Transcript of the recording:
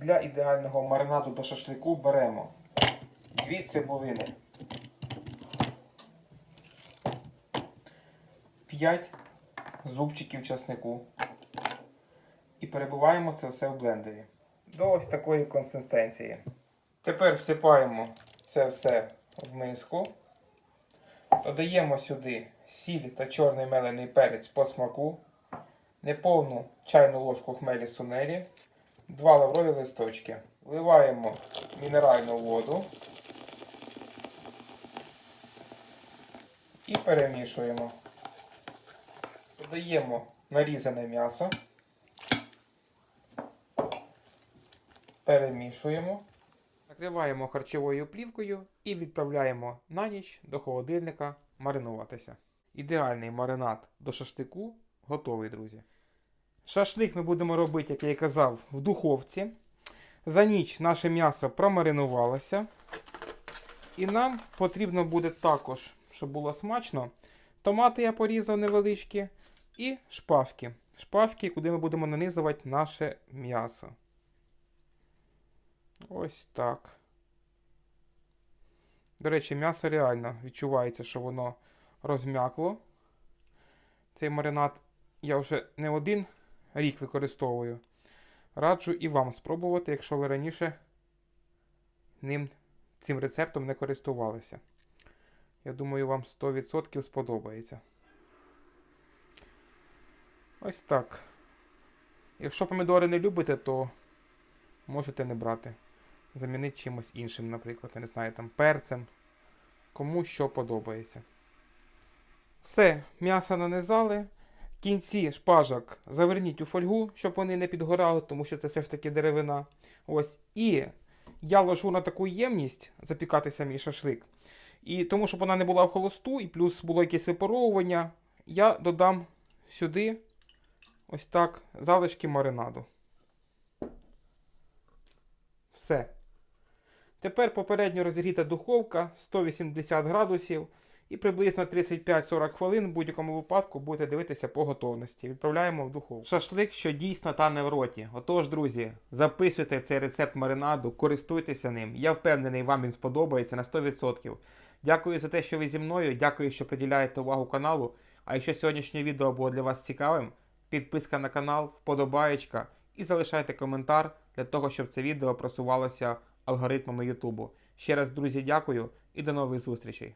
Для ідеального маринаду до шашлику беремо дві цибулини, 5 зубчиків часнику і перебиваємо це все в блендері до ось такої консистенції. Тепер всипаємо це все в миску. Додаємо сюди сіль та чорний мелений перець по смаку, неповну чайну ложку хмелі сунелі, два лаврові листочки. Вливаємо мінеральну воду і перемішуємо. Додаємо нарізане м'ясо. Перемішуємо. Накриваємо харчовою плівкою і відправляємо на ніч до холодильника маринуватися. Ідеальний маринад до шашлику готовий, друзі. Шашлик ми будемо робити, як я і казав, в духовці. За ніч наше м'ясо промаринувалося. І нам потрібно буде також, щоб було смачно, томати я порізав невеличкі і шпажки. Шпажки, куди ми будемо нанизувати наше м'ясо. Ось так. До речі, м'ясо реально відчувається, що воно розм'якло. Цей маринад я вже не один рік використовую. Раджу і вам спробувати, якщо ви раніше ним, цим рецептом не користувалися. Я думаю, вам 100% сподобається. Ось так. Якщо помідори не любите, то можете не брати. Замінити чимось іншим, наприклад, я не знаю, там перцем. Кому що подобається. Все, м'ясо нанизали. Кінці шпажок заверніть у фольгу, щоб вони не підгорали, тому що це все ж таки деревина. Ось. І я ложу на таку ємність запікатися мій шашлик. І тому, щоб вона не була в холосту, і плюс було якесь випаровування, я додам сюди ось так залишки маринаду. Все. Тепер попередньо розігріта духовка 180 градусів і приблизно 35-40 хвилин в будь-якому випадку будете дивитися по готовності. Відправляємо в духовку. Шашлик, що дійсно тане в роті. Отож, друзі, записуйте цей рецепт маринаду, користуйтеся ним. Я впевнений, вам він сподобається на 100%. Дякую за те, що ви зі мною. Дякую, що приділяєте увагу каналу. А якщо сьогоднішнє відео було для вас цікавим, підписка на канал, вподобаєчка і залишайте коментар для того, щоб це відео просувалося алгоритмами Ютубу. Ще раз, друзі, дякую і до нових зустрічей.